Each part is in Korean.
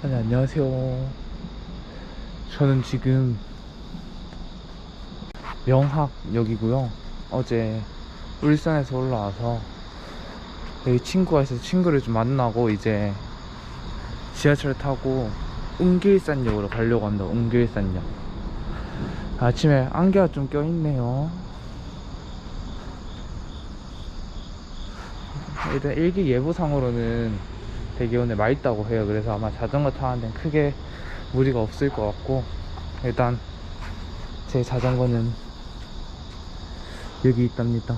네, 안녕하세요. 저는 지금 명학역이고요. 어제 울산에서 올라와서 여기 친구가 있어서 친구를 좀 만나고 이제 지하철 타고 웅길산역으로 가려고 합니다. 웅길산역. 아침에 안개가 좀 껴있네요. 일단 일기 예보상으로는 되게 오늘 맑다고 해요. 그래서 아마 자전거 타는 데는 크게 무리가 없을 것 같고 일단 제 자전거는 여기 있답니다.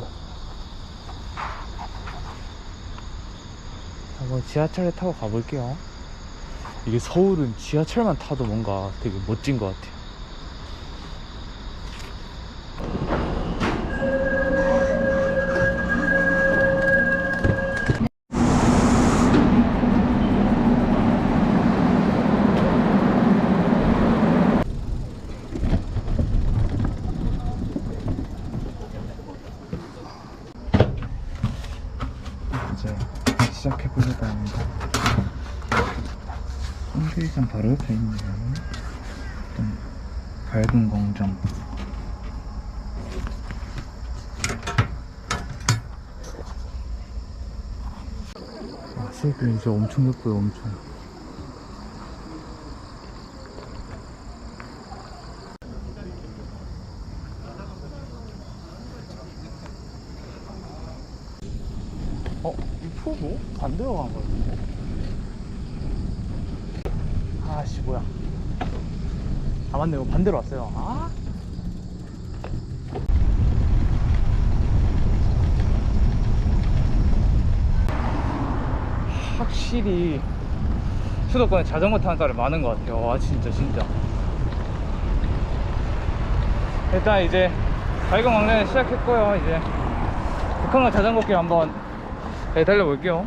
한번 지하철에 타고 가볼게요. 이게 서울은 지하철만 타도 뭔가 되게 멋진 것 같아요. 이제 시작해 보려고 합니다. 홍길산 바로 옆에 있네요. 어떤 밝은 공정. 아, 세금 진짜 엄청 예뻐요, 엄청. 어? 이 포부? 반대로 간 거 같은데? 아씨 뭐야 아 맞네. 이거 반대로 왔어요. 아. 확실히 수도권에 자전거 타는 사람이 많은 것 같아요. 와 진짜 진짜. 일단 이제 발광 왕래는 시작했고요. 이제 북한강 자전거길 한번 네, 달려볼게요.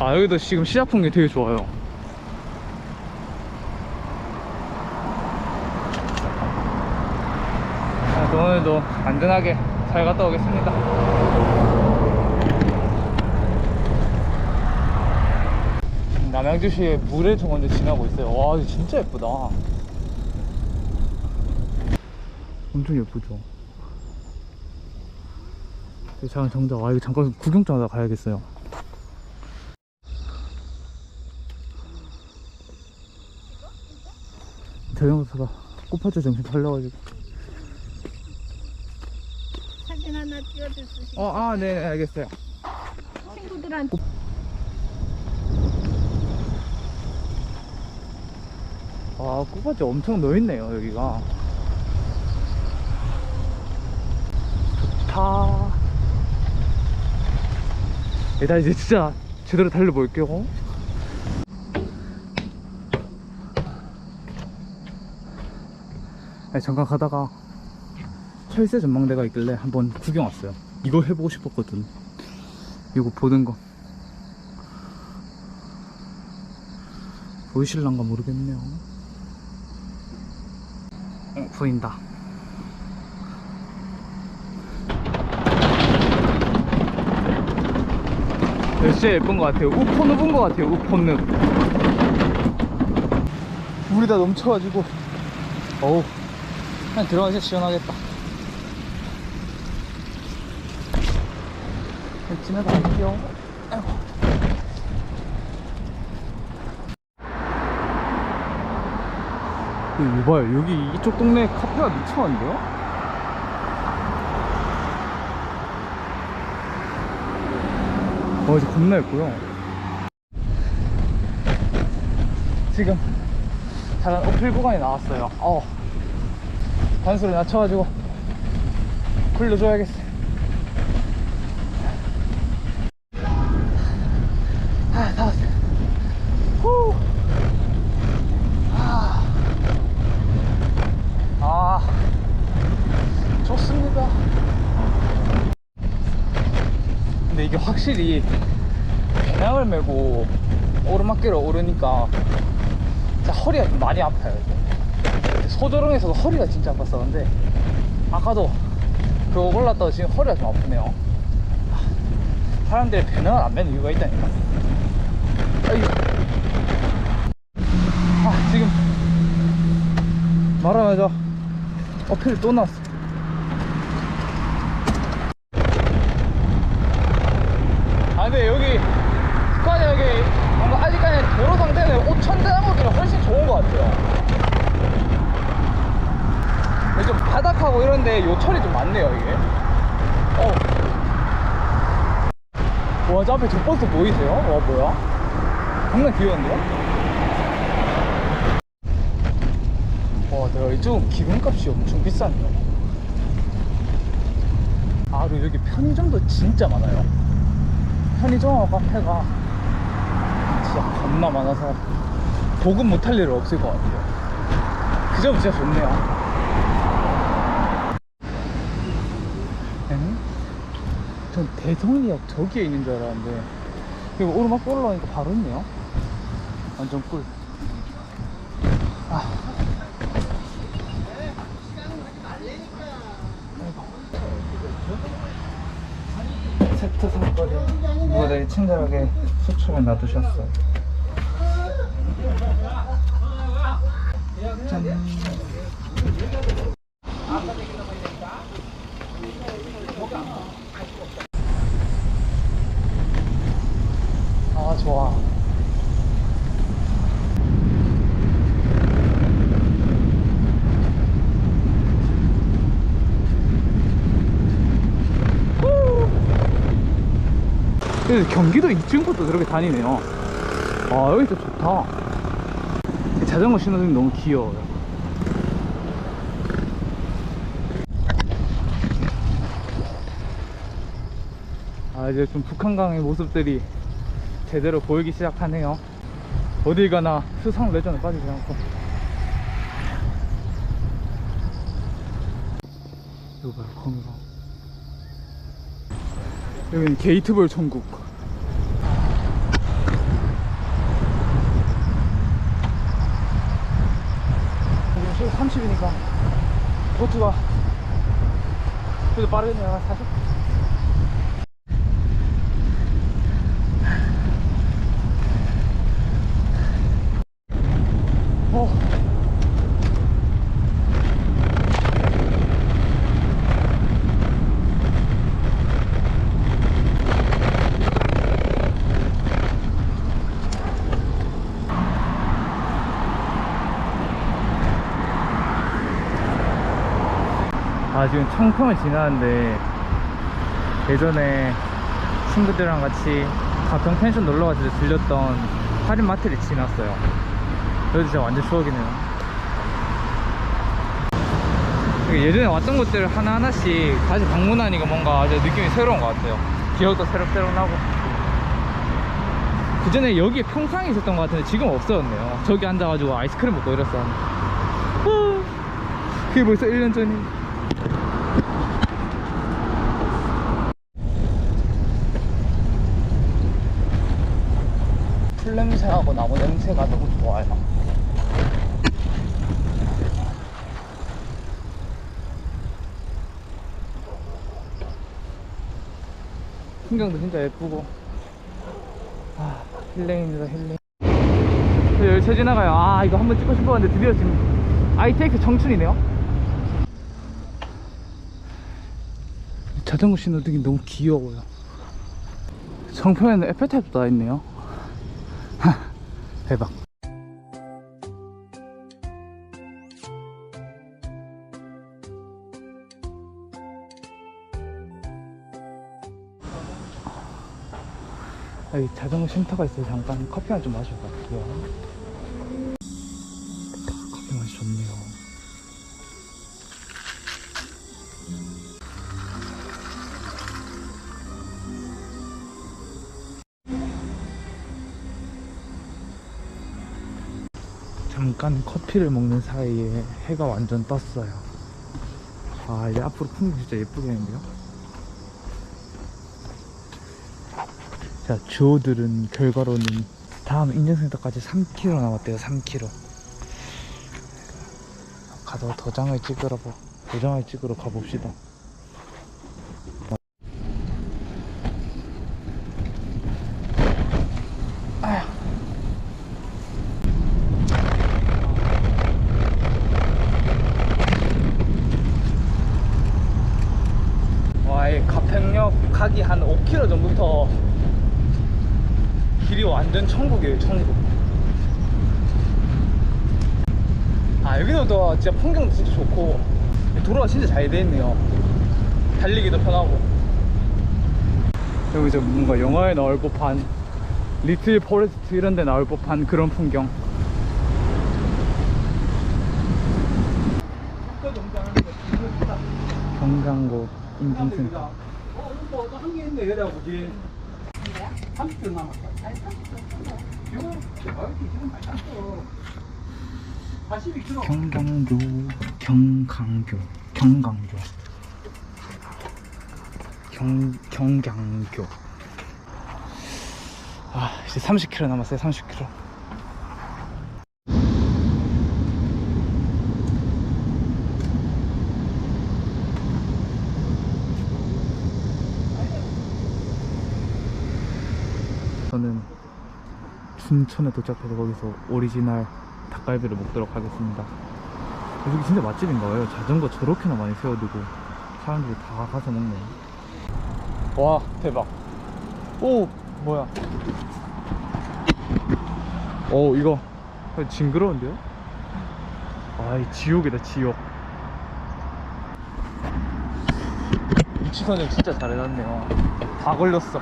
아 여기도 지금 시작 풍경이 되게 좋아요 아, 또 오늘도 안전하게 잘 갔다 오겠습니다. 남양주시의 물의 정원도 지나고 있어요. 와 진짜 예쁘다. 엄청 예쁘죠? 잠깐 정작 아 이거 잠깐 구경 좀 하다 가야겠어요. 타다 꽃파주 정신 팔려가지고 찍어줄 수 있어? 어아네 알겠어요. 친구들한테. 아 꽃파주 엄청 넓네요 여기가. 좋다. 일단 이제 진짜 제대로 달려볼게요. 아니, 잠깐 가다가 철새 전망대가 있길래 한번 구경 왔어요. 이거 해보고 싶었거든. 이거 보는 거. 보이실란가 모르겠네요. 어 보인다. 네, 진짜 예쁜 것 같아요. 우포늪인 것 같아요 우포늪 물이 다 넘쳐가지고. 어우 그냥 들어가서 시원하겠다 그냥 지나갈게요. 아이고. 여기 봐요. 여기 이쪽 동네 카페가 미쳤는데요? 어 이제 겁나 예쁘요. 지금 잠깐 어필 구간에 나왔어요. 어. 단수를 낮춰가지고 굴려줘야겠어 확실히 배낭을 메고 오르막길을 오르니까 진짜 허리가 좀 많이 아파요 소조롱에서도 허리가 진짜 아팠었는데 아까도 그거 골랐다고 지금 허리가 좀 아프네요. 아, 사람들이 배낭을 안 매는 이유가 있다니까. 아 지금 말하면서 어필을 또 났어. 이런데 요철이 좀 많네요 이게 어. 와, 저 앞에 저 버스 보이세요? 와, 뭐야? 정말 귀여운데요? 와, 내가 이쪽은 기름값이 엄청 비싸네요. 아, 그리고 여기 편의점도 진짜 많아요. 편의점하고 카페가 진짜 겁나 많아서 보급 못할 일은 없을 것 같아요. 그 점 진짜 좋네요. 전 대성리역 저기에 있는 줄 알았는데. 이거 오르막 올라오니까 바로 있네요. 완전 꿀 누가 되게 친절하게 수첩에 놔두셨어요. 짠 아 좋아 후! 근데 경기도 이쯤부터 그렇게 다니네요. 아 여기 좀 좋다. 자전거 신호등이 너무 귀여워요. 아 이제 좀 북한강의 모습들이 제대로 보이기 시작하네요. 어딜 가나 수상 레전에 빠지지 않고. 이거 봐요 건강 여기는 게이트볼 천국 지금 30이니까 보트가 그래도 빠르네요 40 지금 청평을 지나는데 예전에 친구들이랑 같이 가평 펜션 놀러 갔을 때 들렸던 할인마트를 지났어요. 여기 진짜 완전 추억이네요. 예전에 왔던 곳들을 하나하나씩 다시 방문하니까 뭔가 느낌이 새로운 것 같아요. 기억도 새록새록 나고. 그 전에 여기에 평상이 있었던 것 같은데 지금 없어졌네요. 저기 앉아가지고 아이스크림 먹고 이랬어 후, 그게 벌써 1년 전이 풀 냄새하고 나무 냄새가 너무 좋아요. 풍경도 진짜 예쁘고. 아 힐링입니다 힐링. 저 열차 지나가요. 아 이거 한번 찍고 싶었는데 드디어 지금 ITX 청춘이네요. 자전거 신호등이 너무 귀여워요. 정평에는 에펠탑도 다 있네요. 하, 대박. 여기 자전거 쉼터가 있어서 잠깐 커피 한좀 마시고 갈게요 잠깐 커피를 먹는 사이에 해가 완전 떴어요. 아 이제 앞으로 풍경 진짜 예쁘겠는데요? 자 주호들은 결과로는 다음 인증센터까지 3km 남았대요 3km 가서 도장을 찍으러 보- 도장을 찍으러 가봅시다 예, 가평역 가기 한 5km 전부터 길이 완전 천국이에요 천국 아 여기서도 진짜 풍경도 진짜 좋고 도로가 진짜 잘 돼 있네요 달리기도 편하고 여기서 뭔가 영화에 나올 법한 리틀 포레스트 이런 데 나올 법한 그런 풍경 경강고 인증센터 어, 뭐 한개 있네, 여자 보지. 30분 남았다. 지금, 아이고, 지금 많이 땄어. 42kg. 경강교 경강교 경강교 경 경강교 아 이제 30km 남았어요 30km 저는 춘천에 도착해서 거기서 오리지널 닭갈비를 먹도록 하겠습니다. 여기 진짜 맛집인가 봐요. 자전거 저렇게나 많이 세워두고 사람들이 다 가서 먹네. 와 대박. 오 뭐야? 오 이거 징그러운데요? 아이 지옥이다 지옥. 위치 선정 진짜 잘 해놨네요. 다 걸렸어.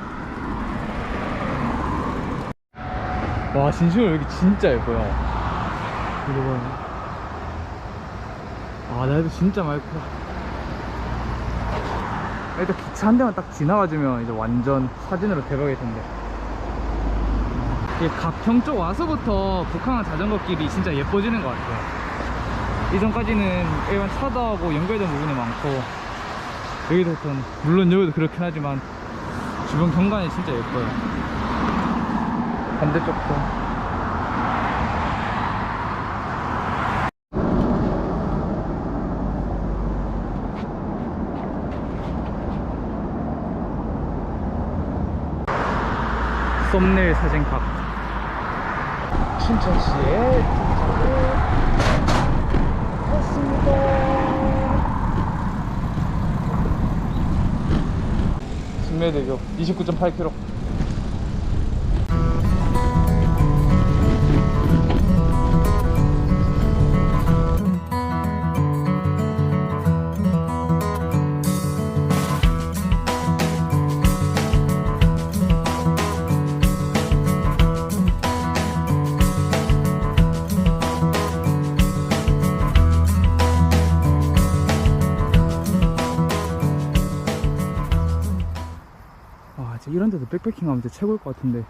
와 진심으로 여기 진짜 예뻐요. 봐요 아 나도 진짜 맑고 일단 기차 한 대만 딱 지나가주면 이제 완전 사진으로 대박일 텐데. 이 가평 쪽 와서부터 북한항 자전거 길이 진짜 예뻐지는 것 같아요. 이전까지는 일반 차도하고 연결된 부분이 많고 여기부터는 물론 여기도 그렇긴 하지만 주변 경관이 진짜 예뻐요 반대쪽도. 썸네일 사진각. 춘천시에 도착을 했습니다. 순례대교 29.8km 데서 백패킹 하면 진짜 최고일 것 같은데.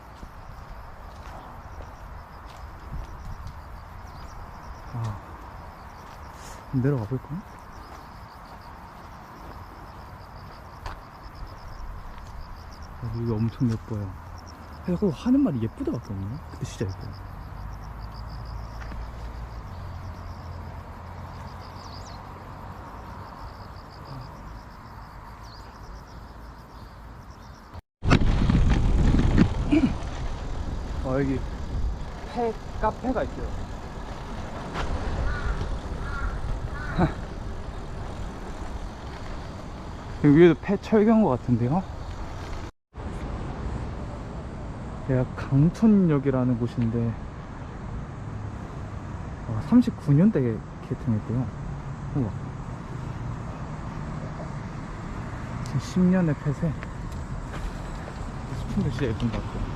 아, 내려가 볼까? 아, 여기 엄청 예뻐요. 그래서 하는 말이 예쁘다밖에 없네. 근데 진짜 예뻐요. 어, 여기 폐 카페가 있어요. 위에도 폐 철교인 것 같은데요? 여기가 강촌역이라는 곳인데 39년대 개통했대요. 우와. 지금 10년의 폐쇄. 스푼도 진짜 예쁜 것 같아요.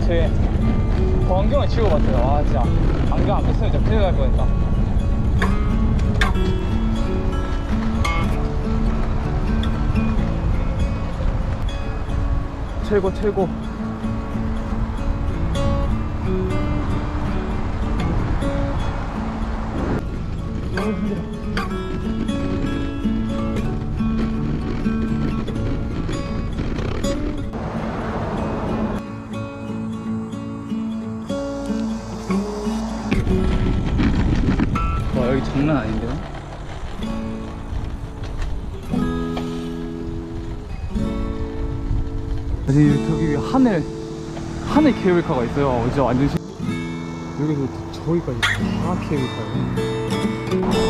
제 안경을 치고 갔어요. 와, 진짜. 안경 안 뺐으면 진짜 큰일 날 뻔했다. 최고, 최고. 너무 힘들어. 하늘 하늘 케이블카가 있어요. 진짜 완전 신... 여기서 저기까지 다 케이블카예요.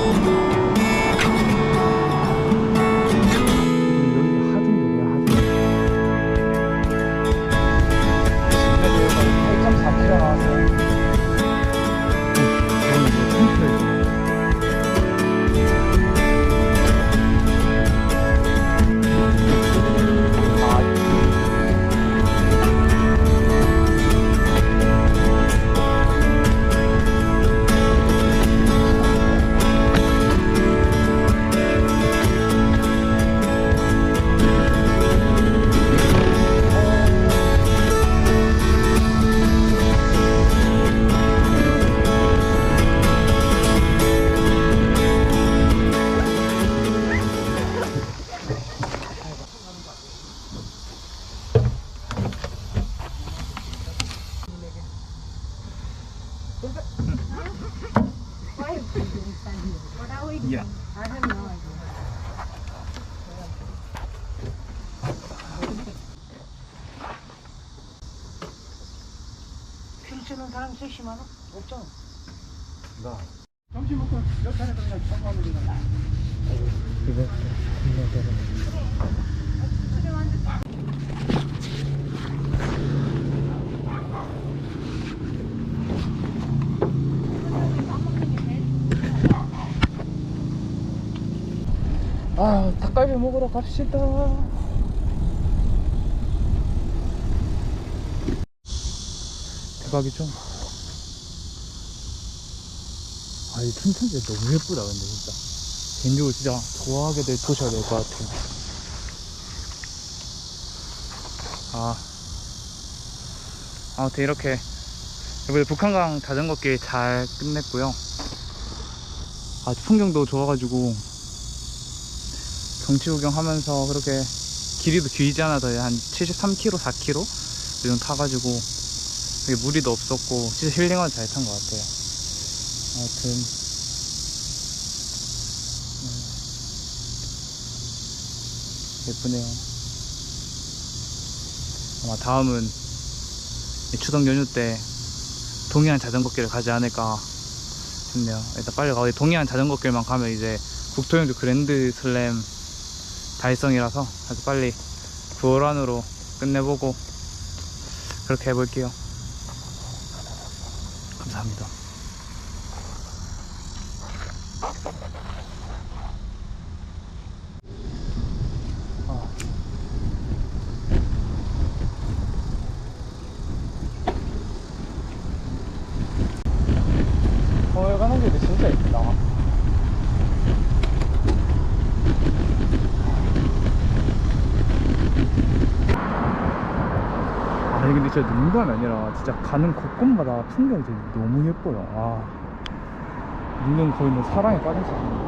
점심 먹고 여기 안에서 그냥 청소하면 되잖아. 아, 닭갈비 먹으러 갑시다. 대박이죠? 아, 이 춘천제 너무 예쁘다, 근데 진짜. 개인적으로 진짜 좋아하게 될 도시가 될 것 같아요. 아. 아무튼 이렇게 이번에 북한강 자전거길 잘 끝냈고요. 아, 풍경도 좋아가지고 경치 구경하면서 그렇게 길이도 길지 않아서 한 73km, 4km 이 정도 타가지고 무리도 없었고 진짜 힐링하고 잘탄 것 같아요. 아무튼 음, 예쁘네요. 아마 다음은 이 추석 연휴 때 동해안 자전거길을 가지 않을까 싶네요. 일단 빨리 가고 동해안 자전거길만 가면 이제 국토연주 그랜드 슬램 달성이라서 그래서 빨리 9월 안으로 끝내보고 그렇게 해볼게요. 감사합니다. 아. 서울 가는 길이 진짜 예쁘다. 아니 근데 진짜 농담이 아니라 진짜 가는 곳곳마다 풍경이 너무 예뻐요. 아 있는 거의 뭐 사랑에 빠진 사람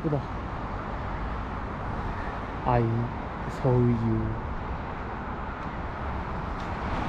예쁘다. I saw you.